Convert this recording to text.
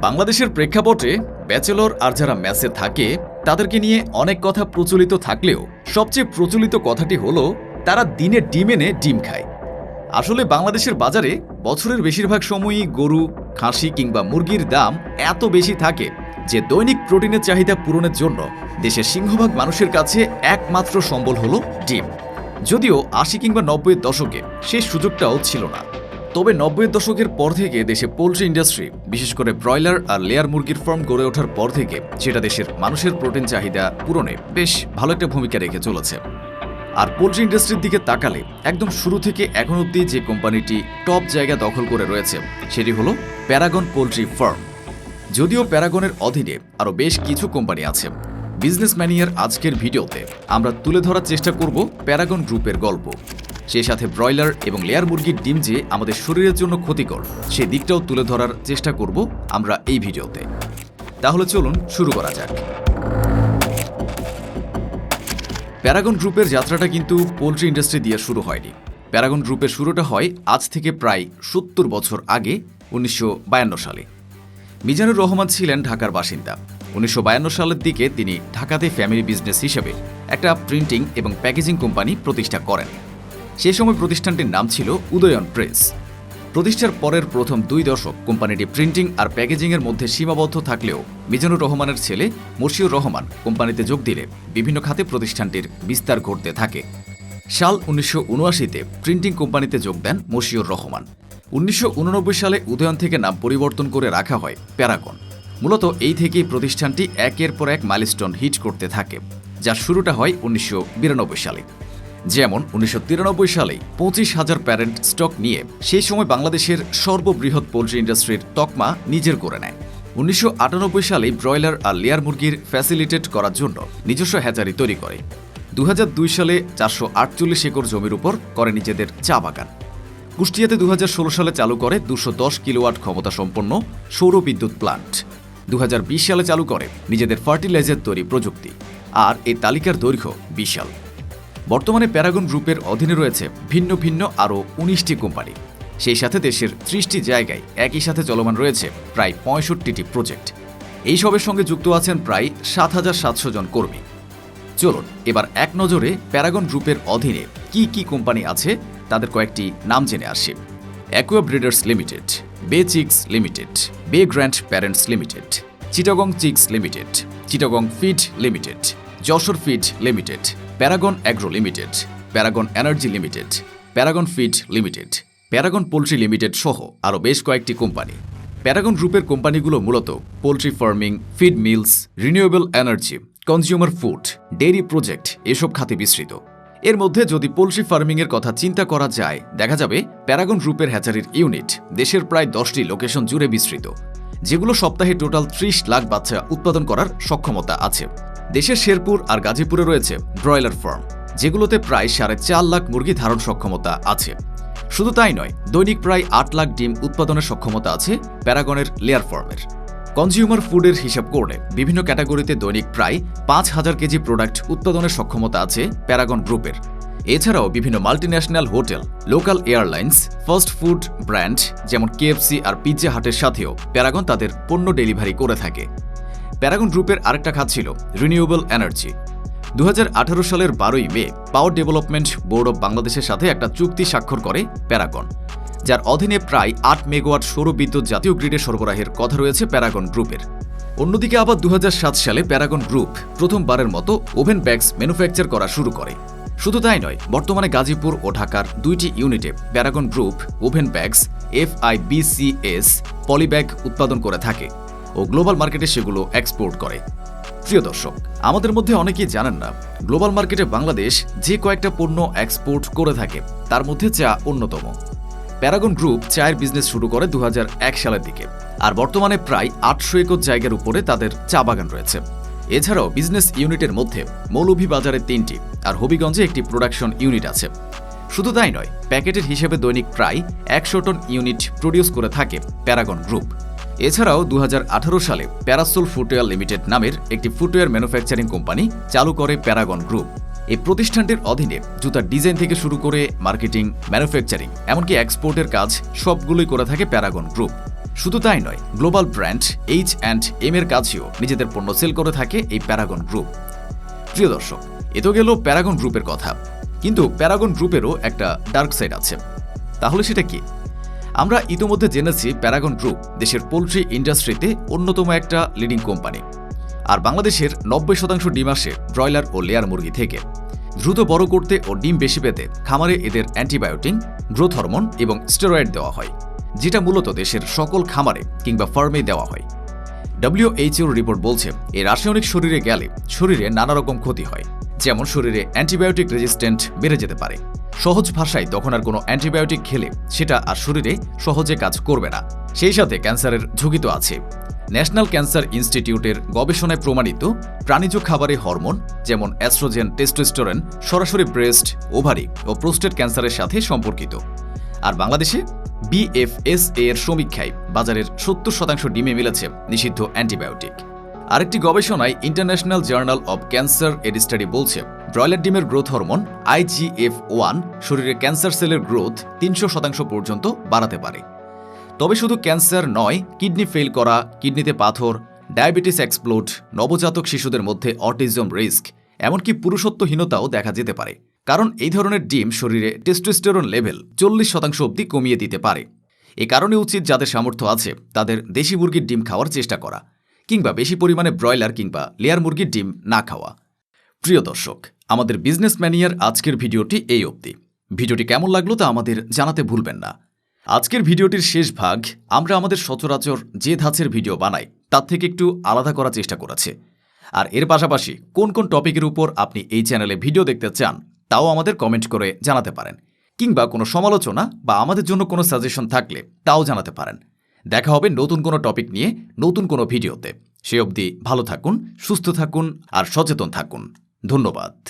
বাংলাদেশের প্রেক্ষাপটে ব্যাচেলর আর যারা ম্যাচে থাকে, তাদেরকে নিয়ে অনেক কথা প্রচলিত থাকলেও সবচেয়ে প্রচলিত কথাটি হলো, তারা দিনে ডিম এনে ডিম খায়। আসলে বাংলাদেশের বাজারে বছরের বেশিরভাগ সময়ই গরু, খাসি কিংবা মুরগির দাম এত বেশি থাকে যে দৈনিক প্রোটিনের চাহিদা পূরণের জন্য দেশের সিংহভাগ মানুষের কাছে একমাত্র সম্বল হলো ডিম। যদিও আশি কিংবা নব্বইয়ের দশকে সেই সুযোগটাও ছিল না। তবে নব্বইয়ের দশকের পর থেকে দেশে পোলট্রি ইন্ডাস্ট্রি বিশেষ করে ব্রয়লার আর লেয়ার মুরগির ফার্ম গড়ে ওঠার পর থেকে সেটা দেশের মানুষের প্রোটিন চাহিদা পূরণে বেশ ভালো একটা ভূমিকা রেখে চলেছে। আর পোলট্রি ইন্ডাস্ট্রির দিকে তাকালে একদম শুরু থেকে এখন অবধি যে কোম্পানিটি টপ জায়গা দখল করে রয়েছে, সেটি হলো প্যারাগন পোলট্রি ফার্ম। যদিও প্যারাগনের অধীনে আরও বেশ কিছু কোম্পানি আছে। বিজনেস ম্যানিয়ার আজকের ভিডিওতে আমরা তুলে ধরার চেষ্টা করব প্যারাগন গ্রুপের গল্প। সেই সাথে ব্রয়লার এবং লেয়ার মুরগির ডিম যে আমাদের শরীরের জন্য ক্ষতিকর সেই দিকটাও তুলে ধরার চেষ্টা করব আমরা এই ভিডিওতে। তাহলে চলুন শুরু করা যাক। প্যারাগন গ্রুপের যাত্রাটা কিন্তু পোলট্রি ইন্ডাস্ট্রি দিয়ে শুরু হয়নি। প্যারাগন গ্রুপের শুরুটা হয় আজ থেকে প্রায় সত্তর বছর আগে, উনিশশো বায়ান্ন সালে। মিজানুর রহমান ছিলেন ঢাকার বাসিন্দা। উনিশশো বায়ান্ন সালের দিকে তিনি ঢাকাতে ফ্যামিলি বিজনেস হিসেবে একটা প্রিন্টিং এবং প্যাকেজিং কোম্পানি প্রতিষ্ঠা করেন। সেই সময় প্রতিষ্ঠানটির নাম ছিল উদয়ন প্রেস। প্রতিষ্ঠার পরের প্রথম দুই দশক কোম্পানিটি প্রিন্টিং আর প্যাকেজিংয়ের মধ্যে সীমাবদ্ধ থাকলেও মিজানুর রহমানের ছেলে মশিউর রহমান কোম্পানিতে যোগ দিলে বিভিন্ন খাতে প্রতিষ্ঠানটির বিস্তার ঘটতে থাকে। সাল উনিশশো প্রিন্টিং কোম্পানিতে যোগ দেন মশিউর রহমান। উনিশশো উননব্বই সালে উদয়ন থেকে নাম পরিবর্তন করে রাখা হয় প্যারাগন। মূলত এই থেকেই প্রতিষ্ঠানটি একের পর এক মাইলস্টোন হিট করতে থাকে যার শুরুটা হয় উনিশশো বিরানব্বই সালে। যেমন উনিশশো তিরানব্বই সালে পঁচিশ হাজার প্যারেন্ট স্টক নিয়ে সেই সময় বাংলাদেশের সর্ববৃহৎ পোলট্রি ইন্ডাস্ট্রির তকমা নিজের করে নেয়। উনিশশো আটানব্বই সালে ব্রয়লার আর লেয়ার মুরগির ফ্যাসিলিটেট করার জন্য নিজস্ব হ্যাচারি তৈরি করে। দু হাজার দুই সালে চারশো আটচল্লিশ একর জমির উপর করে নিজেদের চা বাগান। কুষ্টিয়াতে দুহাজার ষোলো সালে চালু করে দুশো দশ কিলোওয়াট ক্ষমতা সম্পন্ন সৌর বিদ্যুৎ প্লান্ট। দু হাজার বিশ সালে চালু করে নিজেদের ফার্টিলাইজার তৈরি প্রযুক্তি। আর এই তালিকার দৈর্ঘ্য বিশাল। বর্তমানে প্যারাগন গ্রুপের অধীনে রয়েছে ভিন্ন ভিন্ন আরও উনিশটি কোম্পানি। সেই সাথে দেশের ত্রিশটি জায়গায় একই সাথে চলমান রয়েছে প্রায় পঁয়ষট্টিটি প্রজেক্ট। এইসবের সঙ্গে যুক্ত আছেন প্রায় সাত হাজার সাতশো জন কর্মী। চলুন, এবার এক নজরে প্যারাগন গ্রুপের অধীনে কি কি কোম্পানি আছে, তাদের কয়েকটি নাম জেনে আসি। Aqua breeders limited, bay chicks limited, bay grand parents limited, Chittagong chicks limited, Chittagong feed limited, Jessore feed limited Paragon agro limited, Paragon energy limited, Paragon feed limited, Paragon poultry limited সহ আরও বেশ কয়েকটি company. Paragon গ্রুপের কোম্পানিগুলো মূলত poultry farming, feed mills, renewable energy, consumer food, dairy project এসব খাতে বিস্তৃত। এর মধ্যে যদি পোলট্রি ফার্মিংয়ের কথা চিন্তা করা যায়, দেখা যাবে প্যারাগন গ্রুপের হ্যাচারির ইউনিট দেশের প্রায় দশটি লোকেশন জুড়ে বিস্তৃত, যেগুলো সপ্তাহে টোটাল ত্রিশ লাখ বাচ্চা উৎপাদন করার সক্ষমতা আছে। দেশের শেরপুর আর গাজীপুরে রয়েছে ব্রয়লার ফার্ম, যেগুলোতে প্রায় সাড়ে চার লাখ মুরগি ধারণ সক্ষমতা আছে। শুধু তাই নয়, দৈনিক প্রায় আট লাখ ডিম উৎপাদনের সক্ষমতা আছে প্যারাগনের লেয়ার ফার্মের। কনজিউমার ফুডের হিসাব করলে বিভিন্ন ক্যাটাগরিতে দৈনিক প্রায় পাঁচ হাজার কেজি প্রোডাক্ট উৎপাদনের সক্ষমতা আছে প্যারাগন গ্রুপের। এছাড়াও বিভিন্ন multinational hotel, local airlines, fast food brand, যেমন কেএফসি আর পিৎজা হাটের সাথেও প্যারাগন তাদের পণ্য ডেলিভারি করে থাকে। প্যারাগন গ্রুপের আরেকটা খাত ছিল রিনিউয়েবল এনার্জি দু হাজার আঠারো সালের বারোই May power development board of বাংলাদেশের সাথে একটা চুক্তি স্বাক্ষর করে প্যারাগন, যার অধীনে প্রায় আট মেগাওয়াট সৌর বিদ্যুৎ জাতীয় গ্রিডে সরবরাহের কথা রয়েছে প্যারাগন গ্রুপের। অন্যদিকে আবার দু হাজার সাত সালে প্যারাগন গ্রুপ প্রথমবারের মতো ওভেন ব্যাগস ম্যানুফ্যাকচার করা শুরু করে। শুধু তাই নয়, বর্তমানে গাজীপুর ও ঢাকার দুইটি ইউনিটে Paragon group woven bags F I BCS polybag উৎপাদন করে থাকে। ও গ্লোবাল মার্কেটে সেগুলো এক্সপোর্ট করে। প্রিয় দর্শক, আমাদের মধ্যে অনেকেই জানেন না, গ্লোবাল মার্কেটে বাংলাদেশ যে কয়েকটা পণ্য এক্সপোর্ট করে থাকে, তার মধ্যে চা অন্যতম। প্যারাগন গ্রুপ চায়ের বিজনেস শুরু করে দু হাজার এক সালের দিকে, আর বর্তমানে প্রায় আটশো একর জায়গার উপরে তাদের চা বাগান রয়েছে। এছাড়াও বিজনেস ইউনিটের মধ্যে মৌলভীবাজারে তিনটি, আর হবিগঞ্জে একটি প্রোডাকশন ইউনিট আছে। শুধু তাই নয়, প্যাকেটের হিসেবে দৈনিক প্রায় একশো টন ইউনিট প্রডিউস করে থাকে প্যারাগন গ্রুপ। এছাড়াও দু হাজার আঠারো সালে প্যারাসোল ফুটওয়্যার লিমিটেড নামের একটি ফুটওয়্যার ম্যানুফ্যাকচারিং কোম্পানি চালু করে প্যারাগন গ্রুপ এই প্রতিষ্ঠানটির অধীনে জুতার ডিজাইন থেকে শুরু করে মার্কেটিং ম্যানুফ্যাকচারিং এমনকি এক্সপোর্টের কাজ সবগুলোই করে থাকে প্যারাগন গ্রুপ শুধু তাই নয় global brand H and M এর কাছেও নিজেদের পণ্য সেল করে থাকে এই প্যারাগন গ্রুপ প্রিয় দর্শক, এ তো গেল প্যারাগন গ্রুপের কথা। কিন্তু প্যারাগন গ্রুপেরও একটা ডার্ক সাইড আছে। তাহলে সেটা কি? আমরা ইতোমধ্যে জেনেছি প্যারাগন গ্রুপ দেশের পোলট্রি ইন্ডাস্ট্রিতে অন্যতম একটা লিডিং কোম্পানি আর বাংলাদেশের নব্বই শতাংশ ডিম আসে ব্রয়লার ও লেয়ার মুরগি থেকে। দ্রুত বড় করতে ও ডিম বেশি পেতে খামারে এদের অ্যান্টিবায়োটিক গ্রোথ হরমোন এবং স্টেরয়েড দেওয়া হয়, যেটা মূলত দেশের সকল খামারে কিংবা ফার্মে দেওয়া হয়। ডব্লিউএইচওর রিপোর্ট বলছে এই রাসায়নিক শরীরে গেলে শরীরে নানা রকম ক্ষতি হয়। যেমন শরীরে অ্যান্টিবায়োটিক রেজিস্ট্যান্ট বেড়ে যেতে পারে। সহজ ভাষায় তখন আর কোনো অ্যান্টিবায়োটিক খেলে সেটা আর শরীরে সহজে কাজ করবে না। সেই সাথে ক্যান্সারের ঝুঁকি তো আছে। ন্যাশনাল ক্যান্সার ইনস্টিটিউটের গবেষণায় প্রমাণিত প্রাণীজ খাবারে হরমোন যেমন অ্যাস্ট্রোজেন, টেস্টোস্টেরন, সরাসরি ব্রেস্ট, ওভারি ও প্রোস্টেট ক্যান্সারের সাথে সম্পর্কিত। আর বাংলাদেশে বিএফএসএ এর সমীক্ষায় বাজারের সত্তর শতাংশ ডিমে মিলেছে নিষিদ্ধ অ্যান্টিবায়োটিক। আরেকটি গবেষণায় ইন্টারন্যাশনাল জার্নাল অব ক্যান্সার এর স্টাডি বলছে ব্রয়লার ডিমের গ্রোথ হরমোন আইজিএফ ওয়ান শরীরে ক্যান্সার সেলের গ্রোথ তিনশো শতাংশ পর্যন্ত বাড়াতে পারে। তবে শুধু ক্যান্সার নয় কিডনি ফেল করা কিডনিতে পাথর ডায়াবেটিস এক্সপ্লোড নবজাতক শিশুদের মধ্যে অটিজম রিস্ক এমনকি পুরুষত্বহীনতাও দেখা যেতে পারে। কারণ এই ধরনের ডিম শরীরে টেস্টোস্টেরন লেভেল চল্লিশ শতাংশ অবধি কমিয়ে দিতে পারে। এ কারণে উচিত যাদের সামর্থ্য আছে, তাদের দেশি মুরগির ডিম খাওয়ার চেষ্টা করা। কিংবা বেশি পরিমাণে ব্রয়লার কিংবা লেয়ার মুরগির ডিম না খাওয়া। প্রিয় দর্শক, আমাদের বিজনেস ম্যানিয়ার আজকের ভিডিওটি এই অবধি। ভিডিওটি কেমন লাগল তা আমাদের জানাতে ভুলবেন না। আজকের ভিডিওটির শেষ ভাগ আমরা আমাদের সচরাচর যে ধাঁচের ভিডিও বানাই, তার থেকে একটু আলাদা করার চেষ্টা করেছে। আর এর পাশাপাশি কোন কোন টপিকের উপর আপনি এই চ্যানেলে ভিডিও দেখতে চান, তাও আমাদের কমেন্ট করে জানাতে পারেন। কিংবা কোনো সমালোচনা বা আমাদের জন্য কোনো সাজেশন থাকলে, তাও জানাতে পারেন। দেখা হবে নতুন কোনো টপিক নিয়ে নতুন কোনো ভিডিওতে। সে অবধি ভালো থাকুন, সুস্থ থাকুন আর সচেতন থাকুন। ধন্যবাদ।